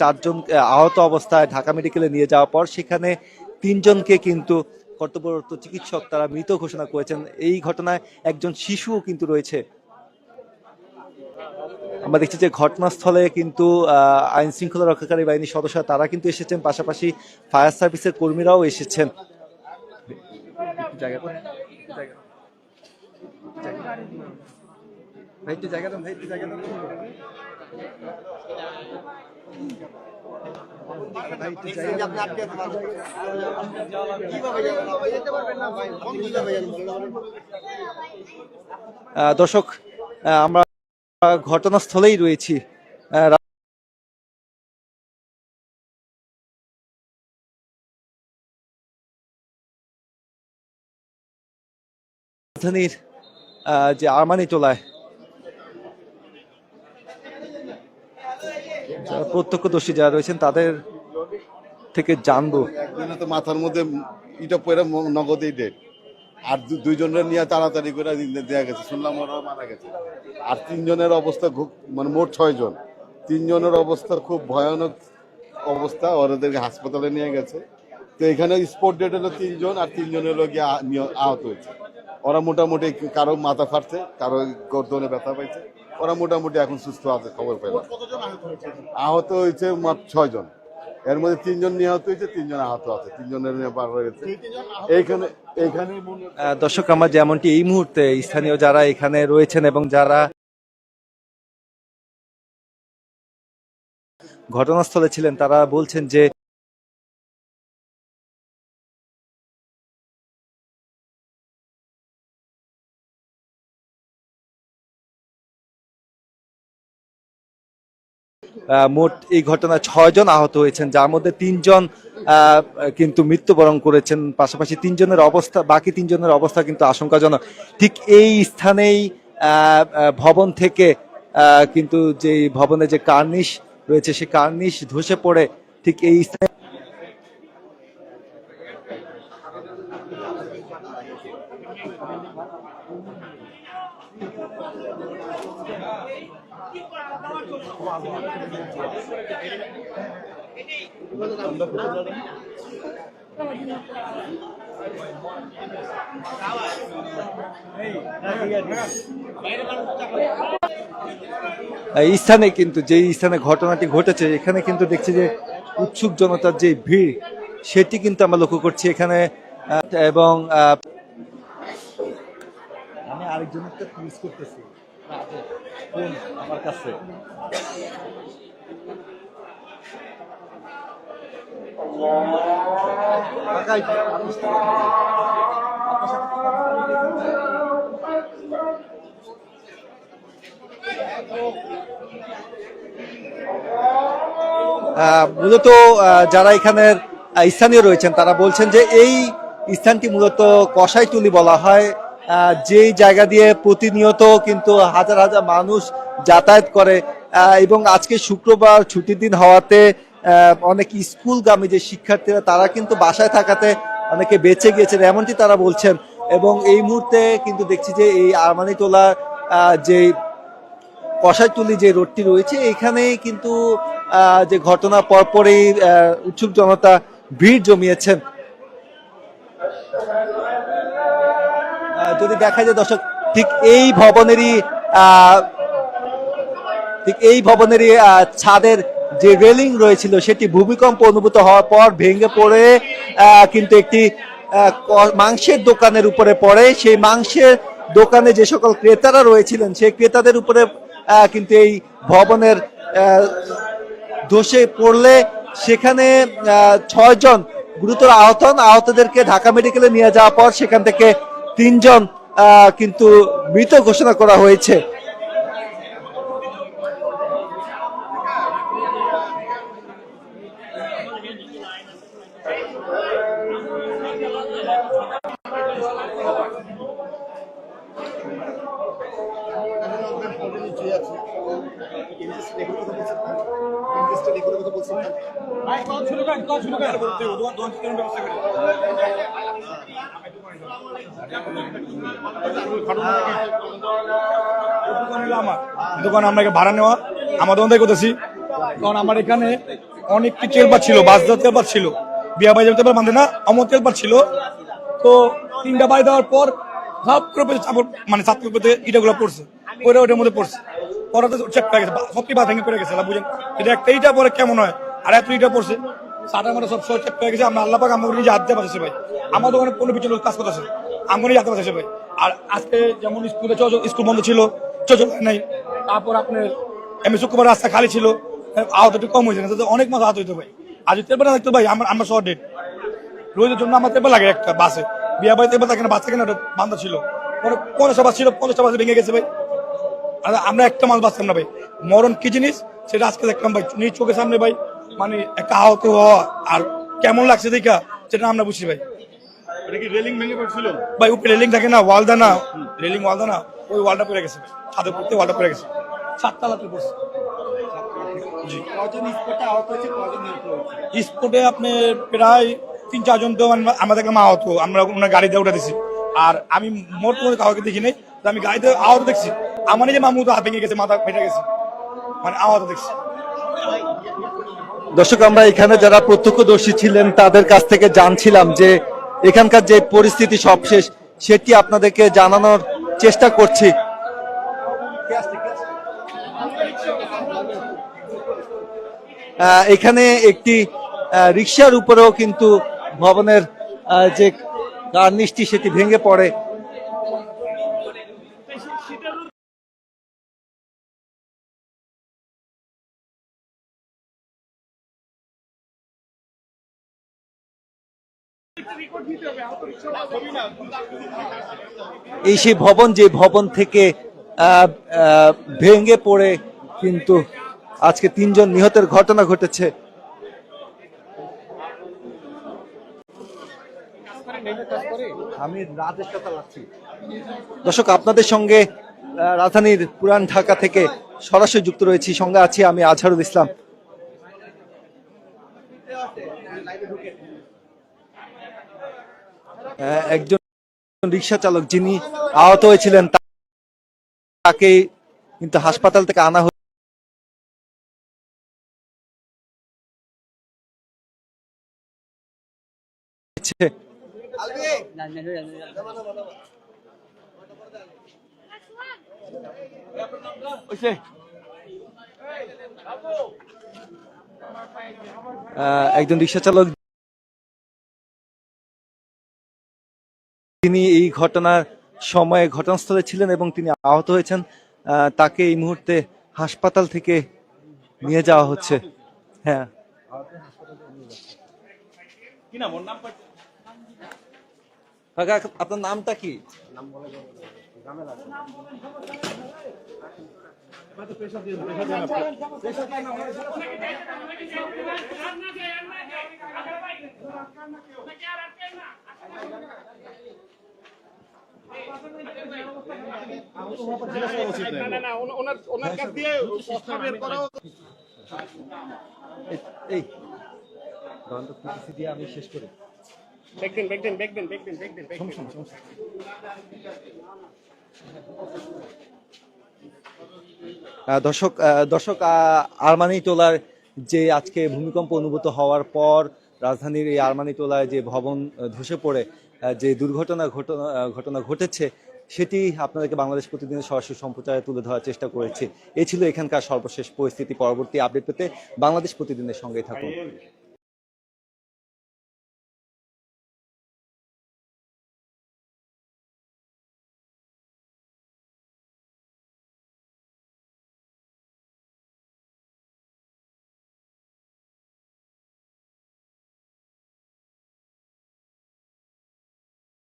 চারজন আহত অবস্থায় ঢাকা মেডিকেলে নিয়ে যাওয়ার পর সেখানে তিনজনকে কিন্তু কর্তব্যরত চিকিৎসক তারা মৃত ঘোষণা করেছেন। এই ঘটনায় একজন শিশুও কিন্তু রয়েছে। আমরা দেখছি যে ঘটনাস্থলে কিন্তু আইন শৃঙ্খলা রক্ষাকারী বাহিনীর সদস্যরা তারা কিন্তু এসেছেন। পাশাপাশি ফায়ার সার্ভিসের কর্মীরাও এসেছেন। জায়গা দর্শক আমরা ঘটনাস্থলেই রয়েছি। রাজধানীর যে আরমানি টোলায় যারা প্রত্যক্ষদর্শী যারা রয়েছেন, তাদের থেকে জানব। তো মাথার মধ্যে ইটা পরে নগদেই ডেট আর দুইজনের নিয়ে তাড়াতাড়ি করে দি- দেয়া গেছে। শুনলাম ওরা মারা গেছে। আর তিনজনের অবস্থা খুব মানে মোট ছয় জন তিনজনের অবস্থা খুব ভয়ানক অবস্থা। ওদেরকে হাসপাতালে নিয়ে গেছে। তো এখানে স্পট ডেট হলো তিনজন, আর তিনজন হলো গিয়ে আহত হয়েছে। ওরা মোটামুটি কারও মাথা ফাটছে, কারও গর্দনে ব্যথা পাইছে। ওরা মোটামুটি এখন সুস্থ আছে খবর পেলাম। আহত হয়েছে? মাত্র ছয় জন এর মধ্যে তিনজন নিহত হয়েছে তিনজন আহত আছে তিনজনের নিয়ে পার হয়ে গেছে। এইখানে এইখানে দর্শক আমার যেমনটি এই মুহূর্তে স্থানীয় যারা এখানে রয়েছেন এবং যারা ঘটনাস্থলে ছিলেন তারা বলছেন যে মোট এই ঘটনায় ছয়জন আহত হয়েছেন, যার মধ্যে তিনজন কিন্তু মৃত্যুবরণ করেছেন। পাশাপাশি তিনজনের অবস্থা, বাকি তিনজনের অবস্থা কিন্তু আশঙ্কাজনক। ঠিক এই স্থানেই ভবন থেকে কিন্তু যে ভবনে যে কার্নিশ রয়েছে সে কার্নিশ ধসে পড়ে ঠিক এই স্থানে স্থানে কিন্তু যে স্থানে ঘটনাটি ঘটেছে, এখানে কিন্তু দেখছি যে উৎসুক জনতার যে ভিড়, সেটি কিন্তু আমরা লক্ষ্য করছি। এখানে এবং আমি আরেকজনের মিস করতেছি। আমার কাছে। মূলত যারা এখানের স্থানীয় রয়েছেন তারা বলছেন যে এই স্থানটি মূলত কষাইটুলি বলা হয়। যেই জায়গা দিয়ে প্রতিনিয়ত কিন্তু হাজার হাজার মানুষ যাতায়াত করে এবং আজকে শুক্রবার ছুটির দিন হওয়াতে অনেক স্কুলগামী যে শিক্ষার্থীরা, তারা কিন্তু বাসায় থাকাতে অনেকে বেঁচে গিয়েছেন, এমনটি তারা বলছেন। এবং এই মুহূর্তে কিন্তু দেখছি যে এই আরমানিটোলা যে কষাইটুলি যে রোডটি রয়েছে, এখানেই কিন্তু যে ঘটনা পরপরই উৎসুক জনতা ভিড় জমিয়েছেন। যদি দেখা যায় দর্শক, ঠিক এই ভবনেরই ঠিক এই ভবনেরই ছাদের যে রেলিং রয়েছিল, সেটি ভূমিকম্প অনুভূত হওয়ার পর ভেঙে পড়ে কিন্তু একটি মাংসের দোকানের উপরে পড়ে। সেই মাংসের দোকানে যে সকল ক্রেতারা রয়েছিলেন, সেই ক্রেতাদের উপরে কিন্তু এই ভবনের ধসে পড়লে সেখানে ছয়জন গুরুতর আহত হন। আহতদেরকে ঢাকা মেডিকেলে নিয়ে যাওয়ার পর সেখান থেকে তিনজন আহ, কিন্তু মৃত ঘোষণা করা হয়েছে। দোকান আমরা ভাড়া নেওয়া করতেছি কারণ আমার এখানে অনেকটি তেলপাত ছিল বাস দেওয়ার তেলপাত ছিল, বিয়া বাঁধে না অমর তেলপাত ছিল। তো তিনটা বাড়ি দেওয়ার পর সব করে মানে পেতে ইটাগুলো পড়ছে পরে ওটার মধ্যে পড়ছে। পরে তো চেক পেয়ে গেছে সত্যি বাদ ভেঙে পড়ে গেছে বুঝেন। এটা একটা ইটা পরে কেমন হয়, আর এত ইটা পড়ছে। সাটা মাটা সব চেক পেয়ে গেছে, আমরা আল্লাহ পাক নিজে হাত দিয়ে পাঠাচ্ছে ভাই। আমার দোকানে কোনো পিছনে কাজ করতেছে। নিজে হাতে পাঠাচ্ছে ভাই আর আজকে যেমন স্কুলে স্কুল বন্ধ ছিল চল নাই। তারপর আপনার এমনি শুক্রবার রাস্তা খালি ছিল। আহত একটু কম হয়েছে না অনেক মাছ আহত হইতো ভাই। আজ তেলবেলা থাকতো ভাই, আমার আমার শর্ট ডেট রোজের জন্য আমার তেলবেলা লাগে একটা বাসে। বিয়া বাড়ি তেলবেলা থাকে না বাচ্চা কেন বান্ধা ছিল। পঞ্চাশটা বাস ছিল পঞ্চাশটা বাসে ভেঙে গেছে ভাই। আর আমরা একটা মাছ বাঁচতাম না ভাই। মরণ কি জিনিস, সেটা আজকে দেখলাম ভাই। নিজ চোখের সামনে ভাই মানে একটা আহত হওয়া। আর কেমন লাগছে দেখা, সেটা আমরা বুঝছি ভাই। এটা কি রেলিং ভেঙে পড়ছিল? ভাই উপরে রেলিং থাকে না ওয়ালদা না রেলিং ওয়ালদা না ওই ওয়ালটা পড়ে গেছে। ছাদের পড়তে ওয়ালটা পড়ে গেছে। সাততলাতে পড়ছে স্পোর্টে আপনি প্রায় তিন চারজন তো মানে আমরা দেখলাম আহত। আমরা ওনার গাড়িতে উঠে দিছি। আর আমি মোট কোনো কাউকে দেখি নাই আমি গাড়িতে আহত দেখছি। আমার নিজে মামু তো হাত ভেঙে গেছে মাথা ফেটে গেছে। মানে আহত দেখছি। দর্শক আমরা এখানে যারা প্রত্যক্ষদর্শী ছিলেন তাদের কাছ থেকে জানছিলাম যে এখানকার যে পরিস্থিতি সবশেষ সেটি আপনাদেরকে জানানোর চেষ্টা করছি। এখানে একটি রিক্সার উপরেও কিন্তু ভবনের যে কার্নিশটি সেটি ভেঙে পড়ে। এই সেই ভবন যে ভবন থেকে ভেঙে পড়ে কিন্তু আজকে তিনজন নিহতের ঘটনা ঘটেছে। দর্শক, আপনাদের সঙ্গে রাজধানীর পুরান ঢাকা থেকে সরাসরি যুক্ত রয়েছি। সঙ্গে আছি আমি আজহারুল ইসলাম। একজন রিক্সা চালক যিনি আহত হয়েছিলেন তাকে কিন্তু হাসপাতাল থেকে আনা হয়েছে। একজন রিক্সা চালক তিনি এই ঘটনার সময়ে ঘটনাস্থলে ছিলেন এবং তিনি আহত হয়েছেন আহ, তাকে এই মুহূর্তে হাসপাতাল থেকে নিয়ে যাওয়া হচ্ছে। হ্যাঁ। কি নাম? ওর নাম কাকা আপনার নামটা কি? না না না ওনার ওনার কাছ দিয়ে কথা বের করাও এই- এই গানটা দিয়ে আমি শেষ করি। ব্যাক দেন ব্যাক দেন আহ, দর্শক আহ, দর্শক আরমানি টোলার যে আজকে ভূমিকম্প অনুভূত হওয়ার পর রাজধানীর এই আরমানি টোলায় যে ভবন ধসে পড়ে যে দুর্ঘটনা ঘটনা ঘটনা ঘটেছে, সেটি আপনাদেরকে বাংলাদেশ প্রতিদিনের সরাসরি সম্প্রচারে তুলে ধরার চেষ্টা করেছি। এ ছিল এখানকার সর্বশেষ পরিস্থিতি। পরবর্তী আপডেট পেতে বাংলাদেশ প্রতিদিনের সঙ্গে থাকুন।